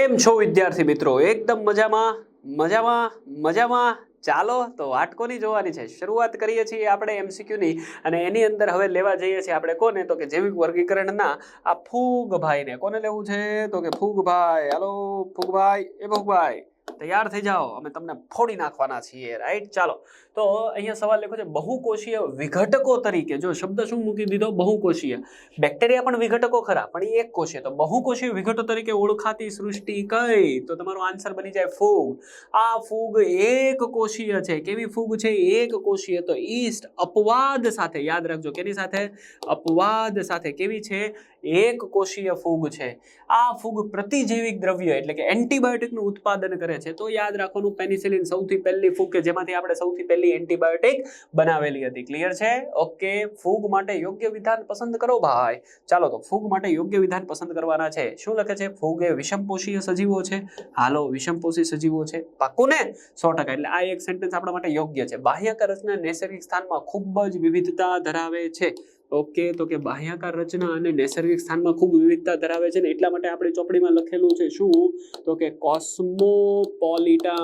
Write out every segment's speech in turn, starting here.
કેમ છો વિદ્યાર્થી મિત્રો? એકદમ મજામાં મજામાં મજામાં. ચાલો, તો વાટકોની જોવાની છે? શરૂઆત કરીએ છીએ આપણે એમસીક્યુની અને એની અંદર હવે લેવા જઈએ છીએ આપણે કોને? તો કે જૈવિક વર્ગીકરણના આ ફૂગભાઈને. કોને લેવું છે? તો કે ફૂગભાઈ. હાલો, ફૂગભાઈ. એ ફૂગભાઈ. તૈયાર થઈ જાઓ. અમે તમને ફોડી નાખવાના છીએ. રાઈટ ચાલો. તો અહીંયા સવાલ લખ્યો છે, બહુકોષીય વિઘટકો તરીકે. જો શબ્દ શું મૂકી દીધો? બહુકોષીય. બેક્ટેરિયા પણ વિઘટકો ખરા, પણ એ એક કોષીય તો બહુકોષીય વિઘટો તરીકે ઓળખાતી સૃષ્ટિ કઈ? તો તમારો આન્સર બની જાય ફૂગ. આ ફૂગ એક કોષીય છે. કેવી ફૂગ છે? એક કોષીય. તો ઈસ્ટ અપવાદ સાથે, યાદ રાખજો, કેની સાથે? અપવાદ સાથે. કેવી છે? એક કોષીય ફૂગ છે. આ ફૂગ પ્રતિજૈવિક દ્રવ્ય એટલે કે એન્ટીબાયોટિકનું ઉત્પાદન કરે છે. તો યાદ રાખવાનું, પેનિસિલિન સૌથી પહેલી ફૂગ કે જેમાંથી આપણે સૌથી પહેલી એન્ટીબાયોટિક બનાવેલી હતી. ક્લિયર છે? ઓકે ફૂગ માટે યોગ્ય વિધાન પસંદ કરો ભાઈ. ચાલો તો, ફૂગ માટે યોગ્ય વિધાન પસંદ કરવાના છે. શું લખે છે? ફૂગ એ વિષમપોષીય સજીવો છે. હાલો, વિષમપોષી સજીવો છે. પાકું ને? સો ટકા. એટલે આ એક સેન્ટેન્સ આપણા માટે યોગ્ય છે. બાહ્યક રચના નૈસર્ગિક સ્થાનમાં ખૂબ જ વિવિધતા ધરાવે છે. ઓકે, તો કે બાહ્યાકાર રચના અને નૈસર્ગિક સ્થાનમાં ખૂબ વિવિધતા ધરાવે છે ને એટલા માટે આપણી ચોપડીમાં લખેલું છે શું? તો કે કોસ્મોપોલિટન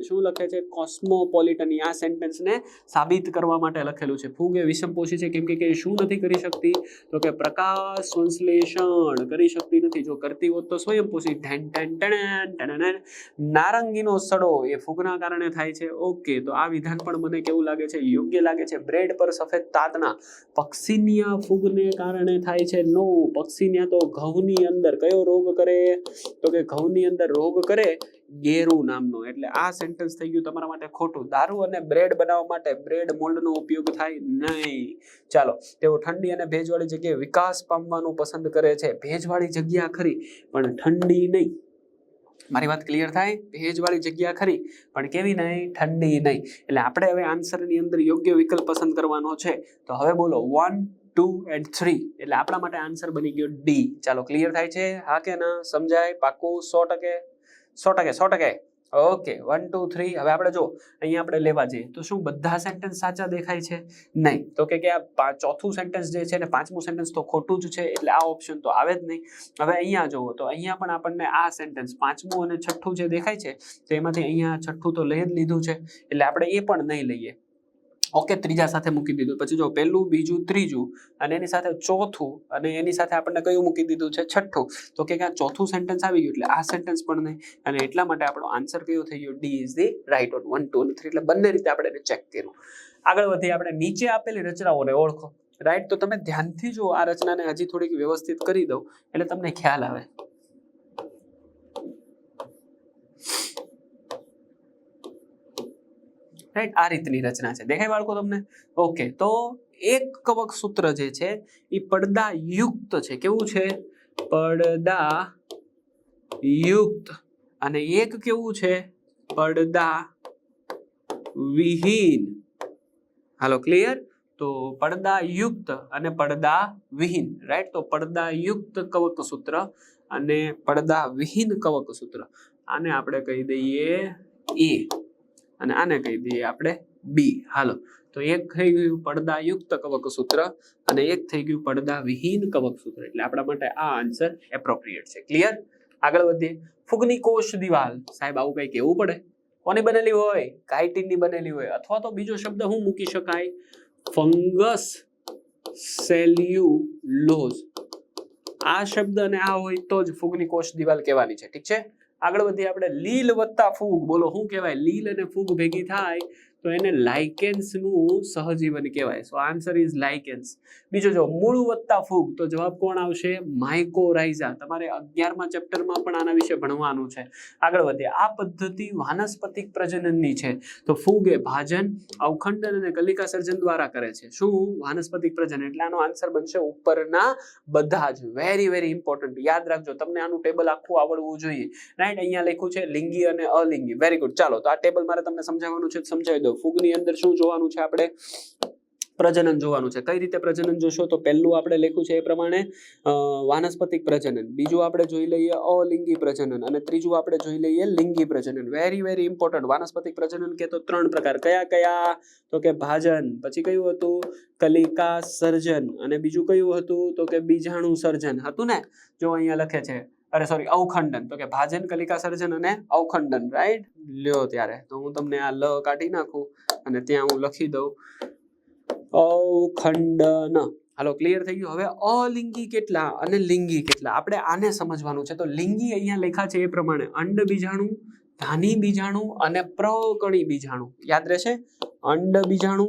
શું લખે છે? કોસ્મોપોલિટન આ સેન્ટેન્સને સાબિત કરવા માટે લખેલું છે. ફૂગ એ વિષમપોષી છે, કેમ કે શું નથી કરી શકતી? તો કે પ્રકાશ સંશ્લેષણ કરી શકતી નથી. જો કરતી હોત તો સ્વયંપોષી ઢેન ઢેન ટેણ નારંગીનો સડો એ ફૂગના કારણે થાય છે. ઓકે, તો આ વિધાન પણ મને કેવું લાગે છે? યોગ્ય લાગે છે. બ્રેડ પર સફેદ તાતના પક્ષીનિયા ફૂગને કારણે થાય છે. નો પક્ષીનિયા તો ઘઉંની અંદર કયો રોગ કરે? તો કે ઘઉંની અંદર રોગ કરે ગેરુ નામનો. એટલે આ સેન્ટેન્સ થઈ ગયું તમારા માટે ખોટું. દારૂ અને બ્રેડ બનાવવા માટે બ્રેડ મોલ્ડનો ઉપયોગ થાય નહીં. ચાલો, તેઓ ઠંડી અને ભેજવાળી જગ્યાએ વિકાસ પામવાનું પસંદ કરે છે. ભેજવાળી જગ્યા ખરી, પણ ઠંડી નહીં. મારી વાત ક્લિયર થાય? ભેજવાળી જગ્યા ખરી, પણ કેવી નહીં? ઠંડી નહીં. એટલે આપણે હવે આન્સરની અંદર યોગ્ય વિકલ્પ પસંદ કરવાનો છે. તો હવે બોલો વન ટુ એન્ડ થ્રી એટલે આપણા માટે આન્સર બની ગયો ડી ચાલો ક્લિયર થાય છે? હા કે ના? સમજાય? પાકું? સો ટકે? સો ટકે સો ટકે. ઓકે વન ટુ થ્રી હવે આપણે જો અહીંયા આપણે લેવા જઈએ. તો શું બધા સેન્ટેન્સ સાચા દેખાય છે? નહીં. તો કે કે આ ચોથું સેન્ટેન્સ જે છે ને પાંચમું સેન્ટેન્સ તો ખોટું જ છે, એટલે આ ઓપ્શન તો આવે જ નહીં. હવે અહીંયા જુઓ. તો અહીંયા પણ આપણને આ સેન્ટેન્સ પાંચમું અને છઠ્ઠું જે દેખાય છે, તો એમાંથી અહીંયા છઠ્ઠું તો લઈ જ લીધું છે. એટલે આપણે એ પણ નહીં લઈએ. ઓકે, ત્રીજા સાથે મૂકી દીધું. પછી જો પહેલું, બીજું, ત્રીજું અને એની સાથે ચોથું અને એની સાથે આપણને કયું મૂકી દીધું છે? છઠ્ઠું. તો કે ક્યાં ચોથું સેન્ટેન્સ આવી ગયું, એટલે આ સેન્ટેન્સ પણ નહીં. અને એટલા માટે આપણો આન્સર કયો થઈ ગયો? D is the right on one two અને થ્રી એટલે બંને રીતે આપણે એને ચેક કર્યું. આગળ વધીએ, આપણે નીચે આપેલી રચનાઓને ઓળખો. રાઈટ તો તમે ધ્યાનથી જો આ રચનાને હજી થોડીક વ્યવસ્થિત કરી દઉં એટલે તમને ખ્યાલ આવે. રાઈટ આ રીતની રચના છે. દેખાય બાળકો તમને? ઓકે તો એક કવક સૂત્ર જે છે એ પડદા યુક્ત છે. કેવું છે? પડદા યુક્ત અને એક કેવું છે? પડદા વિહીન હાલો ક્લિયર તો પડદા યુક્ત અને પડદા વિહીન રાઈટ તો પડદા યુક્ત કવક સૂત્ર અને પડદા વિહીન કવક સૂત્ર. આને આપણે કહી દઈએ એ. અને આને કહી દઈએ આપણે બી હાલો. તો એક થઈ ગયું પડદાયુક્ત કવક સૂત્ર અને એક થઈ ગયું પડદા વિહીન કવક સૂત્ર. એટલે આપણા માટે આ આન્સર એપ્રોપ્રિએટ છે. ક્લિયર આગળ વધીએ. ફૂગની કોષ દિવાલ. સાહેબ, આવું કઈ કેવું પડે? કોની બનેલી હોય? કાઇટિનની બનેલી હોય? અથવા તો બીજો શબ્દ હું મૂકી શકાય? Fungus cellulose. આ શબ્દ અને આ હોય તો જ ફૂગની કોષ દિવાલ કહેવાની છે. ઠીક છે? આગળ વધીએ આપણે લીલ વત્તા ફૂગ. બોલો શું કહેવાય? લીલ અને ફૂગ ભેગી થાય તો એને લાઇકેન્સનું સહજીવન કહેવાય. સો આન્સર ઇઝ લાઇકેન્સ બીજો જો, મૂળ વત્તા ફૂગ, તો જવાબ કોણ આવશે? માઇકોરાઇઝા તમારે અગિયારમા ચેપ્ટરમાં પણ આના વિશે ભણવાનું છે. આગળ વધીએ. આ પદ્ધતિ વાનસ્પતિક પ્રજનનની છે. તો ફૂગ એ ભાજન, અવખંડન અને કલિકા સર્જન દ્વારા કરે છે. શું? વાનસ્પતિક પ્રજનન. એટલે આનો આન્સર બનશે ઉપરના બધા જ. વેરી વેરી ઇમ્પોર્ટન્ટ યાદ રાખજો, તમને આનું ટેબલ આખું આવડવું જોઈએ. રાઈટ અહીંયા લખ્યું છે લિંગી અને અલિંગી. વેરી ગુડ ચાલો, તો આ ટેબલ મારે તમને સમજાવવાનું છે સમજાવી દો. ફૂગની અંદર શું જોવાનું છે આપણે? પ્રજનન જોવાનું છે. કઈ રીતે પ્રજનન જોશો? તો પહેલું આપણે લખ્યું છે એ પ્રમાણે વાનસ્પતિક પ્રજનન. બીજું આપણે જોઈ લઈએ અલિંગી પ્રજનન. અને ત્રીજું આપણે જોઈ લઈએ લિંગી પ્રજનન. વેરી વેરી ઇમ્પોર્ટન્ટ વાનસ્પતિક પ્રજનન કે તો ત્રણ પ્રકાર. કયા કયા? તો કે ભાજન. પછી કયું હતું? કલિકા સર્જન. અને બીજું કયું હતું? તો કે બીજાણુ સર્જન. હતું ને? જો અહીંયા લખે છે. અરે સોરી અવખંડન. તો કે ભાજન કલિકા સર્જન અને અવખંડન રાઈટ લ્યો ત્યારે. તો હું તમને આ લ કાઢી નાખું અને ત્યાં હું લખી દઉં. અવખંડન. હાલો ક્લિયર થઈ ગયું. હવે અલિંગી કેટલા અને લિંગી કેટલા? આપણે આને સમજવાનું છે. તો લિંગી અહીંયા લખ્યા છે એ પ્રમાણે. અંડ બીજાણુ, ધાની બીજાણુ અને પ્રકણી બીજાણુ. યાદ રહેશે? અંડ બીજાણુ,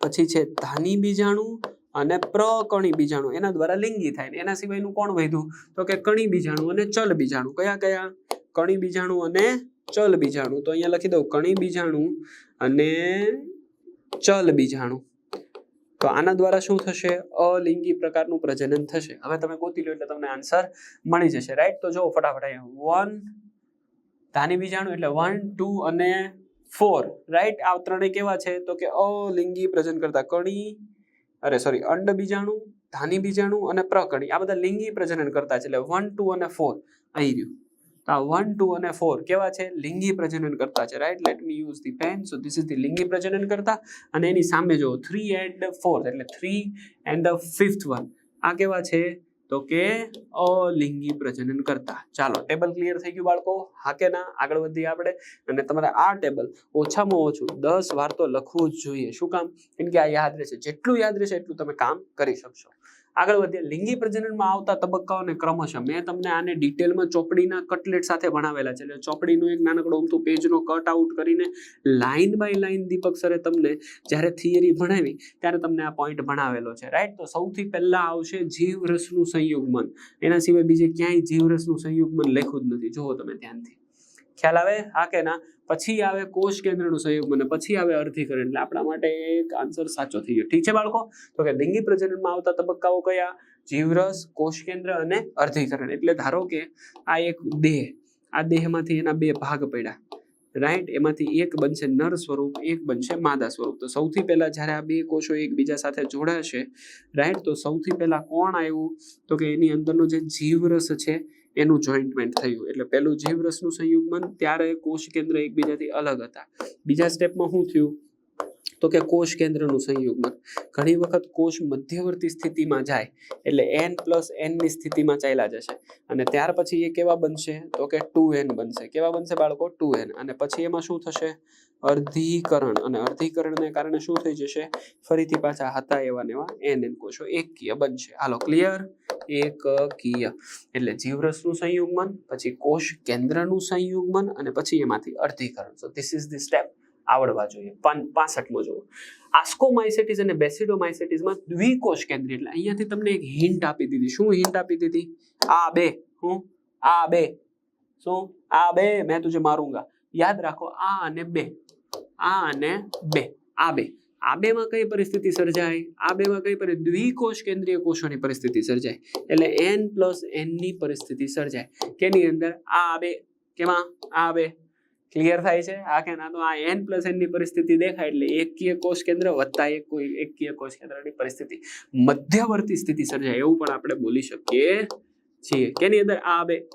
પછી છે ધાની બીજાણુ અને પ્રકણી બીજાણુ, એના દ્વારા લિંગી થાય એના સિવાયનું કોણ વધ્યું? તો કે કણી બીજાણુ અને ચલ બીજાણુ. કયા કયા? કણી બીજાણુ અને ચલ બીજાણુ. તો અહીંયા લખી દઉં, કણી બીજાણુ અને ચલ બીજાણુ. તો આના દ્વારા શું થશે? અલિંગી પ્રકારનું પ્રજનન થશે. હવે તમે ગોતી લો એટલે તમને આન્સર મળી જશે. રાઈટ તો જો ફટાફટ વન ધાની બીજાણુ એટલે વન ટુ અને ફોર રાઈટ આ ત્રણેય કેવા છે? તો કે અલિંગી પ્રજન કરતા કણી અરે સોરી અંડ બીજાણુ ધાની બીજાણુ અને પ્રકણી આ બધા લિંગી પ્રજનન કરતા છે. એટલે વન ટુ અને ફોર અહીં રહ્યું. તો આ વન ટુ અને ફોર કેવા છે? લિંગી પ્રજનન કરતા છે. Right let me use the pen so this is the લિંગી પ્રજનન કરતા. અને એની સામે જો થ્રી એન્ડ ફોર એટલે થ્રી એન્ડ ફિફ્થ વન આ કેવા છે? તો કે અલિંગી પ્રજનન કરતા. ચાલો ટેબલ ક્લિયર થઈ ગયું બાળકો? હા કે ના, આગળ વધીએ આપણે. અને તમારે આ ટેબલ ઓછામાં ઓછું દસ વાર તો લખવું જ જોઈએ. શું કામ? કેમ કે આ યાદ રહેશે. જેટલું યાદ રહેશે એટલું તમે કામ કરી શકશો. આગળ વધીએ. લિંગી પ્રજનનમાં આવતા તબક્કાઓને ક્રમશઃ મેં તમને આને ડિટેલમાં ચોપડીના કટલેટ સાથે ભણાવેલા છે. એટલે ચોપડીનો એક નાનકડો અમથું પેજનો કટ આઉટ કરીને લાઇન બાય લાઇન દીપક સરે તમને જ્યારે થિયરી ભણાવી ત્યારે તમને આ પોઈન્ટ ભણાવેલો છે. રાઈટ? તો સૌથી પહેલા આવશે જીવરસનું સંયુગમન. એના સિવાય બીજે ક્યાંય જીવરસનું સંયુગમન લખ્યું જ નથી. જુઓ તમે ધ્યાનથી. ખ્યાલ આવે? હા કે ના? પછી આવે કોષ કેન્દ્રનું સંયોગ અને પછી આવે અર્ધીકરણ એટલે આપણા માટે એક આન્સર સાચો થઈ ગયો. ઠીક છે બાળકો? તો કે લિંગી પ્રજનનમાં આવતા તબક્કાઓ કયા? જીવરસ, કોષ કેન્દ્ર અને અર્ધીકરણ એટલે ધારો કે આ એક દેહ, આ દેહમાંથી એના બે ભાગ પડ્યા. રાઈટ? એમાંથી એક બનશે નર સ્વરૂપ, એક બનશે માદા સ્વરૂપ. તો સૌથી પહેલા જ્યારે આ બે કોષો એકબીજા સાથે જોડાશે, રાઈટ? તો સૌથી પહેલા કોણ આવ્યું? તો કે એની અંદરનો જે જીવરસ છે એનું જોઈન્ટમેન્ટ થયું એટલે પહેલું જીવરસનું સંયુગ્મન ત્યારે કોષ કેન્દ્ર એકબીજાથી અલગ હતા. બીજા સ્ટેપમાં શું થયું? તો કે કોષ કેન્દ્રનું સંયુગ્મન ઘણી વખત કોષ મધ્યવર્તી સ્થિતિમાં જાય, એટલે એન પ્લસ એનની સ્થિતિમાં ચાલ્યા જશે. અને ત્યાર પછી એ કેવા બનશે? તો કે ટુ એન બનશે. કેવા બનશે બાળકો? Two N. અને પછી એમાં શું થશે? અર્ધીકરણ. અને અર્ધીકરણને કારણે શું થઈ જશે? ફરીથી પાછા હતા એવા ને એવા એન એન કોષો એકકીય બનશે. હાલો ક્લિયર એકકીય એટલે જીવરસનું સંયુગ્મન, પછી કોષ કેન્દ્રનું સંયુગ્મન અને પછી એમાંથી અર્ધીકરણ. So this is the step આવડવા જોઈએ. પાસઠમો જુઓ. આસ્કોમાઇસેટીસ અને બેસિડોમાઇસેટીસમાં દ્વિકોષ કેન્દ્રી એટલે અહીંયાથી તમને એક હિન્ટ આપી દીધી. શું હિન્ટ આપી દીધી? આ બે. હું? આ બે. શું? આ બે. મેં તુજે મારુંગા. યાદ રાખો, આ અને બે. આ અને બે. આ બે. આ બેમાં કઈ પરિસ્થિતિ સર્જાય? આ બેમાં કઈ પરિ, દ્વિકોષ કેન્દ્રીય કોષોની પરિસ્થિતિ સર્જાય. એટલે એન પ્લસ એનની પરિસ્થિતિ સર્જાય. કેની અંદર આ બે, કેમાં? આ બે. ક્લિયર થાય છે? આ કે ના તો આ એન પ્લસ એનની પરિસ્થિતિ દેખાય એટલે એકકીય કોષ કેન્દ્ર વત્તા એક કોઈ એકકીય કોષ કેન્દ્રની પરિસ્થિતિ. મધ્યવર્તી સ્થિતિ સર્જાય એવું પણ આપણે બોલી શકીએ છીએ. કેની અંદર આ બે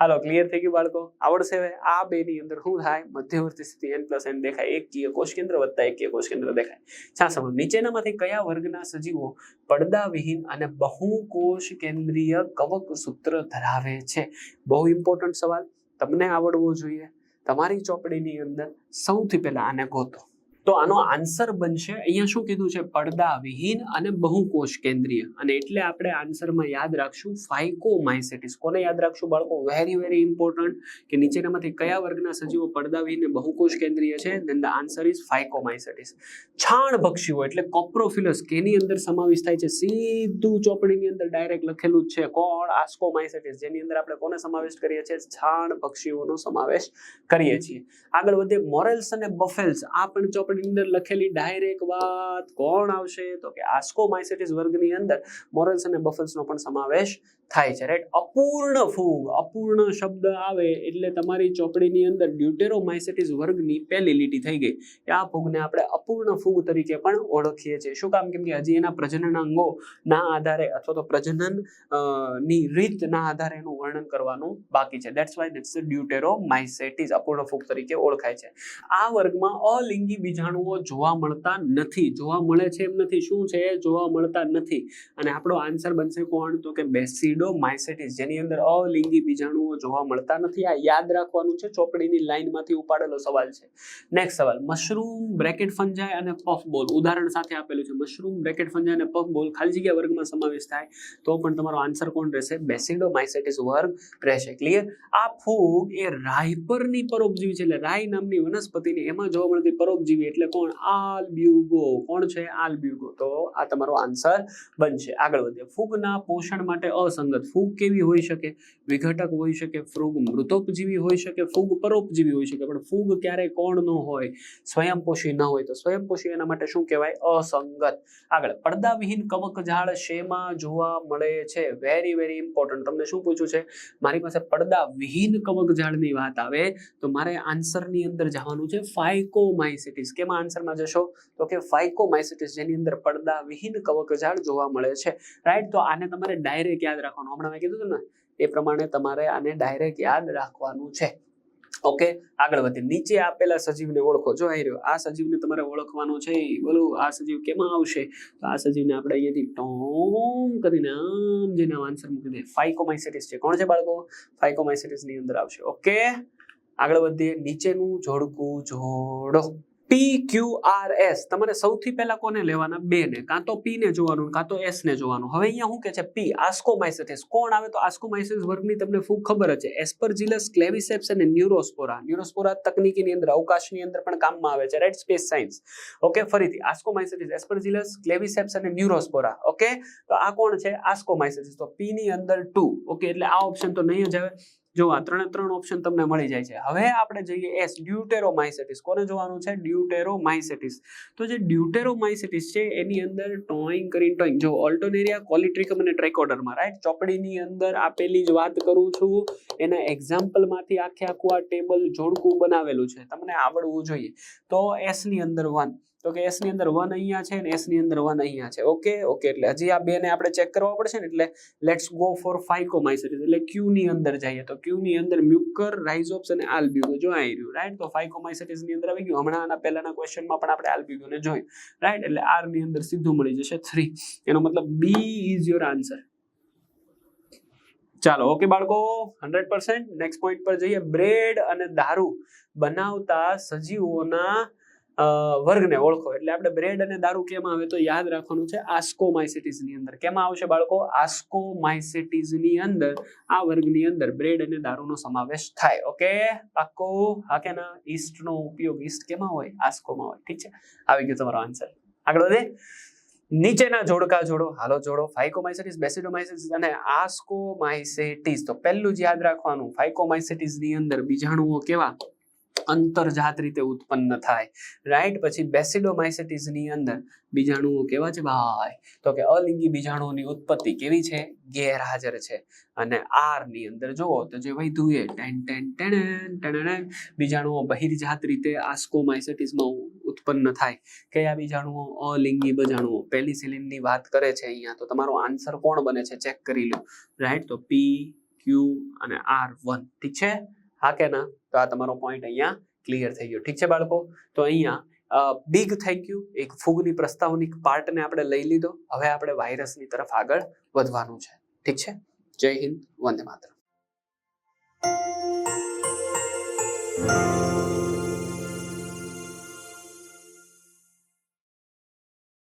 હાલો ક્લિયર થઈ ગયું બાળકો? આવડશે હવે? આ બે ની અંદર શું થાય? મધ્યવર્તી સ્થિતિ એન પ્લસ એન દેખાય. એક કીય કોષ કેન્દ્ર વધતા એક કીય કોષ કેન્દ્ર દેખાય. છા સમજ નીચેનામાંથી કયા વર્ગના સજીવો પડદા વિહીન અને બહુકોષ કેન્દ્રીય કવક સૂત્ર ધરાવે છે? બહુ ઇમ્પોર્ટન્ટ સવાલ. તમને આવડવો જોઈએ. તમારી ચોપડીની અંદર સૌથી પહેલા આને ગોતો. તો આનો આન્સર બનશે. અહીંયા શું કીધું છે? પડદા વિહીન અને બહુકોષ કેન્દ્રીય. અને એટલે આપણે આન્સરમાં યાદ રાખશું ફાઇકોમાઇસેટિસ કોને યાદ રાખશું બાળકો? વેરી વેરી ઇમ્પોર્ટન્ટ કે નીચેનામાંથી કયા વર્ગના સજીવો પડદા વિહીન અને બહુકોષ કેન્દ્રીય છે? Then the answer is phycomycetes છાણ ભક્ષીઓ એટલે કોપ્રોફિલસ કેની અંદર સમાવેશ થાય છે? સીધું ચોપડીની અંદર ડાયરેક્ટ લખેલું જ છે. કોણ? આસ્કોમાઇસેટિસ જેની અંદર આપણે કોને સમાવેશ કરીએ છીએ? છાણ પક્ષીઓનો સમાવેશ કરીએ છીએ. આગળ વધે મોરેલ્સ અને બફેલ્સ આ પણ ચોપડીની અંદર લખેલી ડાયરેક્ટ વાત કોણ આવશે? તો કે આસ્કો માઇસેટિસ વર્ગની અંદર મોરલ્સ અને બફલ્સનો પણ સમાવેશ થાય છે રાઈટ અપૂર્ણ ફૂગ, અપૂર્ણ શબ્દ આવે એટલે તમારી ચોપડીની અંદર ડ્યુટેરોમાઇસેટિસ વર્ગની પહેલી લીટી થઈ ગઈ કે આ ફૂગને આપણે અપૂર્ણ ફૂગ તરીકે પણ ઓળખીએ છીએ. શું કામ? કેમ કે હજી એના પ્રજનન અંગો ના આધારે અથવા તો પ્રજનનની રીતના આધારે એનું વર્ણન કરવાનું બાકી છે. દેટ્સ વાય દેટ્સ ડ્યુટેરોમાઇસેટિસ અપૂર્ણ ફૂગ તરીકે ઓળખાય છે. આ વર્ગમાં અલિંગી બીજાણુઓ જોવા મળતા નથી. જોવા મળે છે એમ નથી. શું છે? જોવા મળતા નથી. અને આપણો આન્સર બનશે કોણ? તો કે બેસિડ બેસિડોમાઇસેટિસ જેની અંદર અલિંગી બીજાણુઓ જોવા મળતા નથી. આ યાદ રાખવાનું છે, ચોપડીની લાઇનમાંથી ઉપાડેલો સવાલ છે. નેક્સ્ટ સવાલ મશરૂમ બ્રેકેટ ફંજાય અને પફ ઉદાહરણ સાથે આપેલું છે મશરૂમ બ્રેકેટ ફંજાય અને પફ ખાલી જગ્યા વર્ગમાં સમાવેશ થાય, તો પણ તમારો આન્સર કોણ રહેશે? બેસિડોમાઇસેટિસ વર્ગ રહેશે. ક્લિયર આ ફૂગ એ રાયપરની પરોપજીવી છે, એટલે રાય નામની વનસ્પતિની એમાં જોવા મળતી પરોપજીવી એટલે કોણ? આલ્બ્યુગો. કોણ છે? આલ્બ્યુગો. તો આ તમારો આન્સર બનશે. આગળ વધીએ. ફૂગના પોષણ માટે અસંગત ફૂગ કેવી હોઈ શકે? વિઘટક હોઈ શકે ફૂગ, મૃતોપજીવી હોઈ શકે ફૂગ, પરોપજીવી હોઈ શકે. પણ ફૂગ ક્યારેય કોણ ન હોય, સ્વયંપોષી ન હોય, તો સ્વયંપોષી એના માટે શું કહેવાય? અસંગત. આગળ, પડદાવિહીન કવક ઝાડ શેમાં જોવા મળે છે? વેરી વેરી ઇમ્પોર્ટન્ટ તમને શું પૂછ્યું છે? મારી પાસે પડદા વિહીન કવક ઝાડની વાત આવે, તો મારે આન્સરની અંદર જવાનું છે ફાઇકોમાઇસિટીસ. કેમાં આન્સરમાં જશો? તો કે ફાઇકોમાઇસિટીસ, જેની અંદર પડદા વિહીન કવક ઝાડ જોવા મળે છે. રાઈટ તો આને તમારે ડાયરેક્ટ યાદ રાખવાનું. હમણાં મેં કીધું ને, એ પ્રમાણે તમારે આને ડાયરેક્ટ યાદ રાખવાનું છે. ઓકે આગળ વધીએ. નીચે આપેલા સજીવને ઓળખો. જો આવી રહ્યો, આ સજીવને તમારે ઓળખવાનો છે બોલો, આ સજીવ કેમાં આવશે? તો આ સજીવને આપણે અહીંયાથી ટોમ કરીને આમ જેને આન્સર મૂકી દે. ફાઇકોમાઇસેટિસ છે. કોણ છે બાળકો? ફાઇકોમાઇસેટિસની અંદર આવશે. ઓકે આગળ વધીએ. નીચેનું જોડકું જોડો. પી ક્યુ આર એસ તમારે સૌથી પહેલા કોને લેવાના? બે ને કાં તો પી ને જોવાનું, કાં તો એસ ને જોવાનું. હવે અહીંયા શું કે છે? પી આસ્કોમાઇસેટિસ. કોણ આવે તો આસ્કોમાઇસિસ વર્ગની તમને ફૂગ ખબર છે. એસ્પરજિલસ ક્લેવિસેપ્સ અને ન્યુરોસ્પોરા ન્યુરોસ્પોરા તકનીકીની અંદર, અવકાશની અંદર પણ કામમાં આવે છે. રાઈટ સ્પેસ સાયન્સ ઓકે ફરીથી. આસ્કોમાઇસેટિસ એસ્પરજિલસ ક્લેવિસેપ્સ અને ન્યુરોસ્પોરા ઓકે તો આ કોણ છે? આસ્કોમાઇસેટિસ તો પી ની અંદર ટુ ઓકે એટલે આ ઓપ્શન તો નહીં જ આવે. જો આ ત્રણે ત્રણ ઓપ્શન તમને મળી જાય છે. હવે આપણે જઈએ એસ ડ્યુટેરોમાઇસેટિસ કોને જોવાનું છે? ડ્યુટેરોમાઇસેટિસ તો જે ડ્યુટેરોમાઇસેટિસ છે, એની અંદર ટોઈંગ કરીને ટોઈંગ જો ઓલ્ટોનેરિયા કોલિટ્રિકમ અને ટ્રેકોડરમાં રાઈટ ચોપડીની અંદર આપેલી જ વાત કરું છું. એના એક્ઝામ્પલમાંથી આખે આખું આ ટેબલ જોડકું બનાવેલું છે. તમને આવડવું જોઈએ. તો એસની અંદર વન તો કે એસની અંદર વન અહીંયા છે ને એસની અંદર વન અહીંયા છે. ઓકે ઓકે એટલે હજી આ બે ને આપણે ચેક કરવા પડશે ને, એટલે લેટ્સ ગો ફોર ફાઇકોમાઇસિસ એટલે ક્યુ ની અંદર જઈએ તો ક્યુ ની અંદર મ્યુકર રાઇઝોપ્સ અને આલ્બ્યુગો જો આવી રહ્યું રાઈટ તો ફાઇકોમાઇસેટિસની અંદર આવી ગયું. હમણાં આના પહેલાના ક્વેશ્ચનમાં પણ આપણે આલ્બ્યુગોને જોયું રાઈટ એટલે આરની અંદર સીધું મળી જશે થ્રી એનો મતલબ બી ઇઝ યોર આન્સર ચાલો ઓકે બાળકો હંડ્રેડ પર્સન્ટ નેક્સ્ટ પોઈન્ટ પર જઈએ. બ્રેડ અને દારૂ બનાવતા સજીવોના વર્ગને ઓળખો. એટલે આપણે બ્રેડ અને દારૂ કેમ આવે તો યાદ રાખવાનું છે આસ્કોમાઇસેટિસની અંદર. કેમાં આવશે બાળકો? આસ્કોમાઇસેટિસની અંદર, આ વર્ગની અંદર બ્રેડ અને દારૂનો સમાવેશ થાય. ઓકે? પાક્કો? હા કે ના? ઈસ્ટ નો ઉપયોગ ઈસ્ટ કેમાં હોય? આસ્કોમાં હોય. ઠીક છે? આવી ગયો તમારો આન્સર આગળ વધે. નીચેના જોડકા જોડો. હાલો જોડો. ફાઇકોમાઇસેટિસ બેસિડોમાઇસેટિસ અને આસ્કોમાઇસેટિસ તો પહેલું જ યાદ રાખવાનું. ફાઇકોમાઇસેટિસની અંદર બીજાણુઓ કેવા? અંતરજાત રીતે ઉત્પન્ન થાય. રાઈટ પછી બેસિડોમાઇસેટિસની અંદર બીજાણુઓ કેવા છે ભાઈ? તો કે અલિંગી બીજાણુઓની ઉત્પત્તિ કેવી છે? ગેરહાજર છે. અને આરની અંદર જુઓ તો જે વૈધુએ ટેન ટેન ટેન ટેન બીજાણુઓ બહિર્જાત રીતે આસ્કોમાઇસેટિસમાં ઉત્પન્ન થાય. કયા બીજાણુઓ? અલિંગી બીજાણુઓ. પેનિસિલિનની વાત કરે છે અહીંયા. તો તમારો આન્સર કોણ બને છે? ચેક કરી લો. રાઈટ તો પી ક્યુ અને આર વન ઠીક છે? હા કે ના તો આ તમારો પોઈન્ટ અહીંયા ક્લિયર થઈ ગયો. ઠીક છે બાળકો? તો અહીંયા બિગ થેન્ક યુ એક ફૂગની પ્રસ્તાવનિક પાર્ટને આપણે લઈ લીધો. હવે આપણે વાયરસની તરફ આગળ વધવાનું છે. ઠીક છે? જય હિન્દ, વંદે માતરમ.